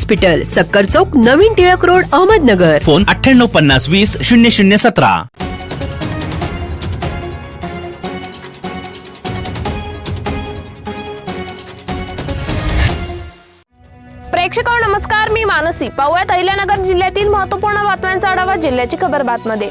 सक्कर चौक नवीन Tilak road Ahmednagar. Phone अठ्ठ्याण्णव पन्नास वीस शून्य शून्य सतरा. प्रेक्षकांनो नमस्कार. मी मानसी. पाहूयात अहिल्यानगर जिल्ह्यातील महत्त्वपूर्ण बातम्यांचा आढावा जिल्ह्याची खबर बातमध्ये.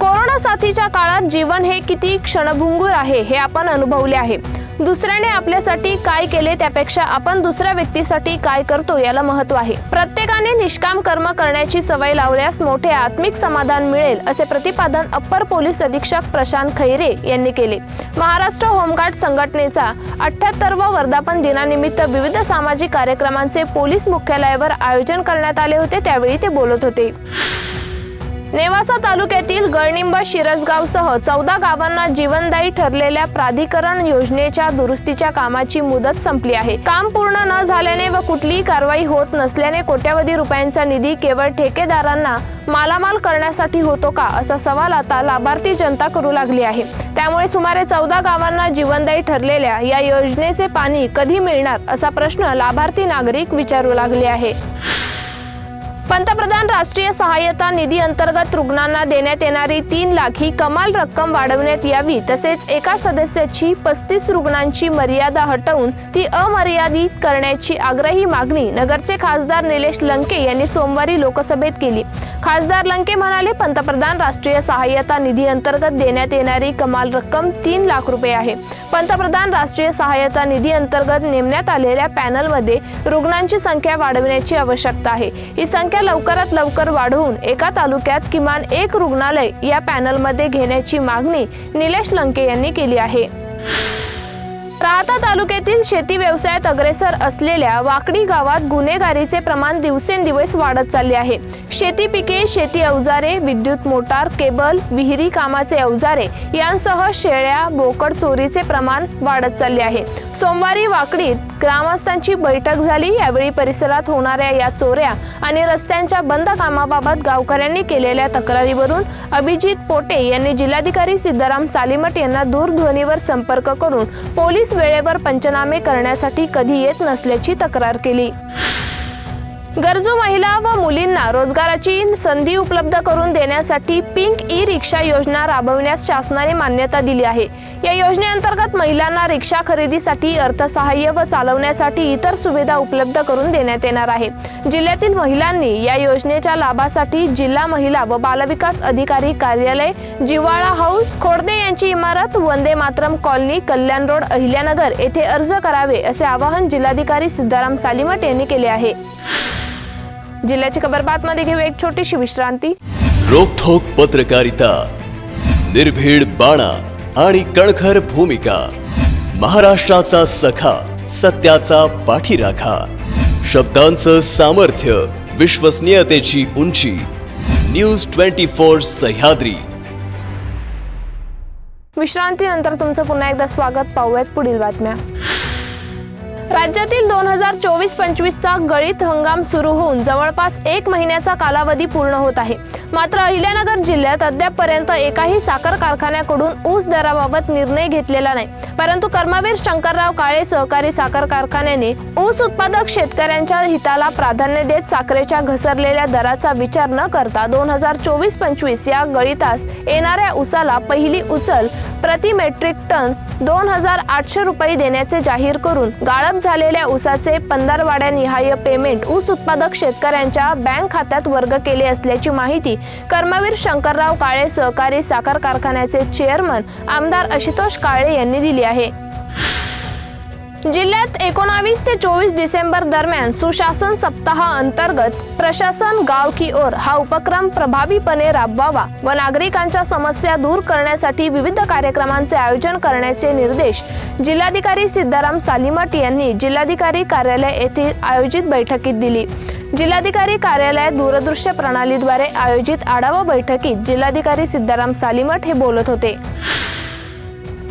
कोरोना साथीच्या काळात जीवन हे किती क्षणभंगूर आहे हे आपण अनुभवले आहे. दुसऱ्याने आपल्यासाठी काय केले त्यापेक्षा आपण दुसऱ्या व्यक्तीसाठी काय करतो याला महत्त्व आहे. प्रत्येकाने निष्काम कर्म करण्याची सवय लावल्यास मोठे आत्मिक समाधान मिळेल असे प्रतिपादन अप्पर पोलीस अधीक्षक प्रशांत खैरे यांनी केले. महाराष्ट्र होमगार्ड संघटनेचा अठ्याहत्तरवा वर्धापन दिनानिमित्त विविध सामाजिक कार्यक्रमांचे पोलीस मुख्यालयावर आयोजन करण्यात आले होते त्यावेळी ते बोलत होते. नेवासा तालुक्यातील गळनिंब शिरसगावसह चौदा गावांना जीवनदायी ठरलेल्या प्राधिकरण योजनेच्या दुरुस्तीच्या कामाची मुदत संपली आहे. काम पूर्ण न झाल्याने व कुठलीही कारवाई होत नसल्याने कोट्यावधी रुपयांचा निधी केवळ ठेकेदारांना मालामाल करण्यासाठी होतो का असा सवाल आता लाभार्थी जनता करू लागली आहे. त्यामुळे सुमारे चौदा गावांना जीवनदायी ठरलेल्या या योजनेचे पाणी कधी मिळणार असा प्रश्न लाभार्थी नागरिक विचारू लागले आहे. पंतप्रधान राष्ट्रीय सहाय्यता निधी अंतर्गत रुग्णांना देण्यात येणारी तीन लाख ही कमाल रक्कम वाढवण्यात यावी तसेच एका सदस्याची पस्तीस रुग्णांची मर्यादा हटवून ती अमर्यादित करण्याची आग्रही मागणी नगरचे खासदार निलेश लंके यांनी सोमवारी लोकसभेत केली. खासदार लंके म्हणाले पंतप्रधान राष्ट्रीय सहाय्यता निधी अंतर्गत देण्यात येणारी कमाल रक्कम तीन लाख रुपये आहे. पंतप्रधान राष्ट्रीय सहाय्यता निधी अंतर्गत नेमण्यात आलेल्या पॅनलमध्ये रुग्णांची संख्या वाढवण्याची आवश्यकता आहे. ही संख्या लवकरात लवकर वाढवून एका तालुक्यात किमान एक रुग्णालय या पॅनलमध्ये घेण्याची मागणी निलेश लंके यांनी केली आहे. राहता तालुक्यातील शेती व्यवसायात अग्रेसर असलेल्या वाकडी गावात गुन्हेगारीचे प्रमाण दिवसेंदिवस वाढत चालले आहे. शेती पिके शेती अवजारे विद्युत मोटार केबल विहिरी कामाचे अवजारे यांसह शेळ्या बोकड चोरीचे प्रमाण वाढत चालले आहे. सोमवारी वाकडीत ग्रामस्थांची बैठक झाली. यावेळी परिसरात होणाऱ्या या चोऱ्या आणि रस्त्यांच्या बंद कामाबाबत गावकऱ्यांनी केलेल्या तक्रारीवरून अभिजित पोटे यांनी जिल्हाधिकारी सिद्धाराम सालिमट यांना दूरध्वनीवर संपर्क करून पोलीस वेळेवर पंचनामे करण्यासाठी कधी येत नसल्याची तक्रार केली. गरजू महिला व मुलींना रोजगाराची संधी उपलब्ध करून देण्यासाठी पिंक ई रिक्षा योजना राबवण्यास शासनाने मान्यता दिली आहे. या योजनेअंतर्गत महिलांना रिक्षा खरेदीसाठी अर्थसहाय्य व चालवण्यासाठी इतर सुविधा उपलब्ध करून देण्यात येणार आहे. जिल्ह्यातील महिलांनी या योजनेच्या लाभासाठी जिल्हा महिला व बालविकास अधिकारी कार्यालय जिवाळा हाऊस खोडदे यांची इमारत वंदे मातरम कॉलनी कल्याण रोड अहिल्यानगर येथे अर्ज करावे असे आवाहन जिल्हाधिकारी सिद्धाराम सालिमट यांनी केले आहे. जिल्ह्याची खबर बातमध्ये घेऊ एक छोटीशी विश्रांती. रोखोक पत्रकारिता. निर्भीड बाणा. आणि कणखर भूमिका. महाराष्ट्राचा सखा सत्याचा पाठीराखा. शब्दांचं सामर्थ्य विश्वसनीयतेची उंची. News twenty four Sahyadri. विश्रांतीनंतर तुमचं पुन्हा एकदा स्वागत. पाहूयात पुढील बातम्या. राज्यातील दोन हजार चोवीस पंचवीसचा गळीत हंगाम सुरू होऊन जवळपास एक महिन्याचा कालावधी पूर्ण होत आहे. मात्र अहिल्यानगर जिल्ह्यात अद्यापपर्यंत एकाही साखर कारखान्याकडून ऊस दराबाबत निर्णय घेतलेला नाही. परंतु कर्मवीर शंकरराव काळे सहकारी साखर कारखान्याने ऊस उत्पादक शेतकऱ्यांच्या हिताला प्राधान्य देत साखरेच्या घसरलेल्या दराचा विचार न करता दोन हजार चोवीस पंचवीस या गळीतास येणाऱ्या ऊसाला पहिली उचल प्रति मेट्रिक टन दोन हजार आठशे रुपये देण्याचे जाहीर करून गाळप झालेल्या ऊसाचे पंधरवाड्यानिहाय पेमेंट ऊस उत्पादक शेतकऱ्यांच्या बँक खात्यात वर्ग केले असल्याची माहिती कर्मवीर शंकरराव काळे सहकारी साखर कारखान्याचे चेअरमन आमदार आशुतोष काळे यांनी दिली आहे. जिल्ह्यात एकोणावीस ते चोवीस डिसेंबर दरम्यान सुशासन सप्ताह अंतर्गत प्रशासन गाव की ओर हा उपक्रम प्रभावीपणे राबवावा व नागरिकांच्या समस्या दूर करण्यासाठी विविध कार्यक्रमांचे आयोजन करण्याचे निर्देश जिल्हाधिकारी सिद्धाराम सालीमठ यांनी जिल्हाधिकारी कार्यालय येथे आयोजित बैठकीत दिली. जिल्हाधिकारी कार्यालयात दूरदृश्य प्रणालीद्वारे आयोजित आढावा बैठकीत जिल्हाधिकारी सिद्धाराम सालिमठ हे बोलत होते.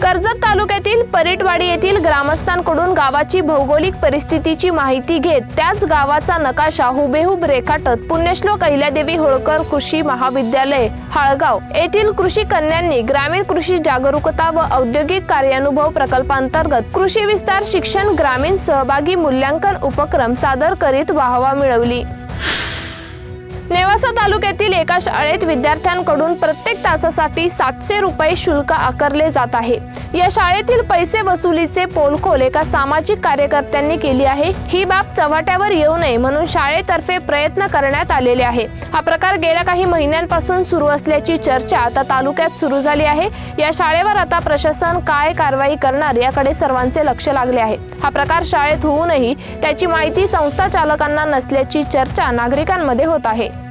कर्जत तालुक्यातील परेटवाडी येथील ग्रामस्थांकडून गावाची भौगोलिक परिस्थितीची माहिती घेत त्याच गावाचा नकाशा हुबेहूब रेखाटत पुण्यश्लोक अहिल्यादेवी होळकर कृषी महाविद्यालय हाळगाव येथील कृषी कन्यांनी ग्रामीण कृषी जागरूकता व औद्योगिक कार्यानुभव प्रकल्पांतर्गत कृषी विस्तार शिक्षण ग्रामीण सहभागी मूल्यांकन उपक्रम सादर करीत वाहवा मिळवली. नेवासा तालुक्यातील एका शाळेत विद्यार्थ्यांकडून प्रत्येक तासासाठी सातशे रुपये शुल्क आकारले जात आहे. या शाळेतील पैसे वसुलीचे पोलखोल एका सामाजिक कार्यकर्त्यांनी केली आहे. ही बाब चव्हाट्यावर येऊ नये म्हणून शाळेतर्फे प्रयत्न करण्यात आलेले आहे. हा प्रकार गेल्या काही महिन्यांपासून सुरू असल्याची चर्चा आता तालुक्यात सुरू झाली आहे. या शाळेवर आता प्रशासन काय कारवाई करणार याकडे सर्वांचे लक्ष लागले आहे. हा प्रकार शाळेत होऊनही त्याची माहिती संस्था चालकांना नसल्याची चर्चा नागरिकांमध्ये होत आहे.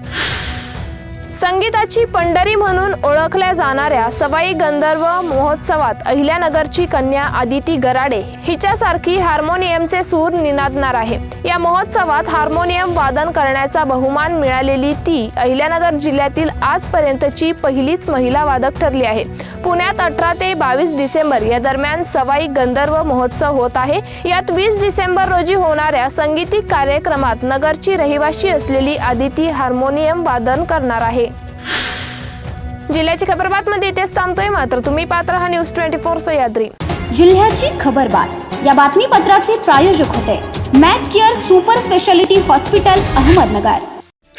संगीताची पंढरी म्हणून ओळखल्या जाणाऱ्या सवाई गंधर्व महोत्सवात अहिल्यानगरची कन्या आदिती गराडे हिच्यासारखी हार्मोनियमचे सूर निनादणार आहे. या महोत्सवात हार्मोनियम वादन करण्याचा बहुमान मिळालेली ती अहिल्यानगर जिल्ह्यातील आजपर्यंतची पहिलीच महिला वादक ठरली आहे. पुण्यात अठरा ते बावीस डिसेंबर या दरम्यान सवाई गंधर्व महोत्सव होत आहे. यात वीस डिसेंबर रोजी होणाऱ्या संगीतिक कार्यक्रमात नगरची रहिवाशी असलेली आदिती हार्मोनियम वादन करणार आहे. जिल्ह्याची खबरबातमध्ये इथेच थांबतोय मात्र तुम्ही पात्र हा न्यूज ट्वेंटी फोर सह्याद्री जिल्ह्याची खबरबात. या बातमीपत्राचे प्रायोजक होते. Mac care super speciality hospital Ahmednagar.